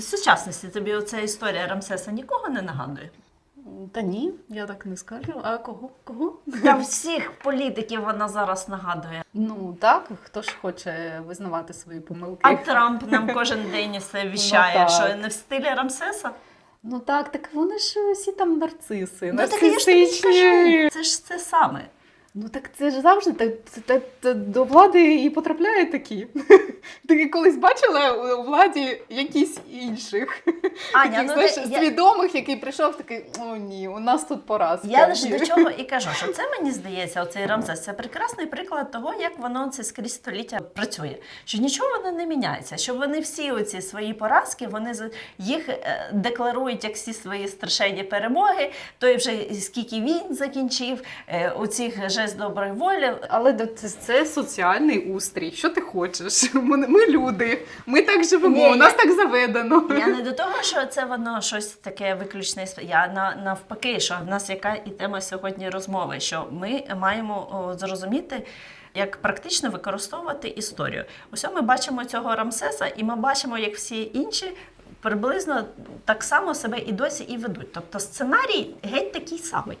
В сучасності тобі оця історія Рамсеса нікого не нагадує? Та ні, я так не скажу. А кого? Кого? Та всіх політиків вона зараз нагадує. Ну так, хто ж хоче визнавати свої помилки? А Трамп нам кожен день все віщає, Ну, що не в стилі Рамсеса. Ну так, так вони ж усі там нарциси. Ну так я ж тобі нарцисичні. кажу, це ж це саме. Ну так це ж завжди так, це- це- до влади і потрапляють такі. Ти колись бачила у владі якісь інших, Аня, таких, ну знаєш, ти- я- свідомих, який прийшов такий, о ні, у нас тут поразка. Я лише до чого і кажу, що це мені здається, оцей Рамзес це прекрасний приклад того, як воно це скрізь століття працює. Що нічого воно не міняється, що вони всі оці свої поразки, вони їх е, декларують як всі свої страшенні перемоги. Той вже скільки він закінчив, е, у цих жест доброї волі. Але це, це соціальний устрій. Що ти хочеш? Ми, ми люди, ми так живемо, Ні, у нас я- так заведено. Я не до того, що це воно щось таке виключне. Я на навпаки, що в нас яка і тема сьогодні розмови, що ми маємо о, зрозуміти. Як практично використовувати історію. Ось ми бачимо цього Рамсеса, і ми бачимо, як всі інші приблизно так само себе і досі і ведуть. Тобто сценарій геть такий самий.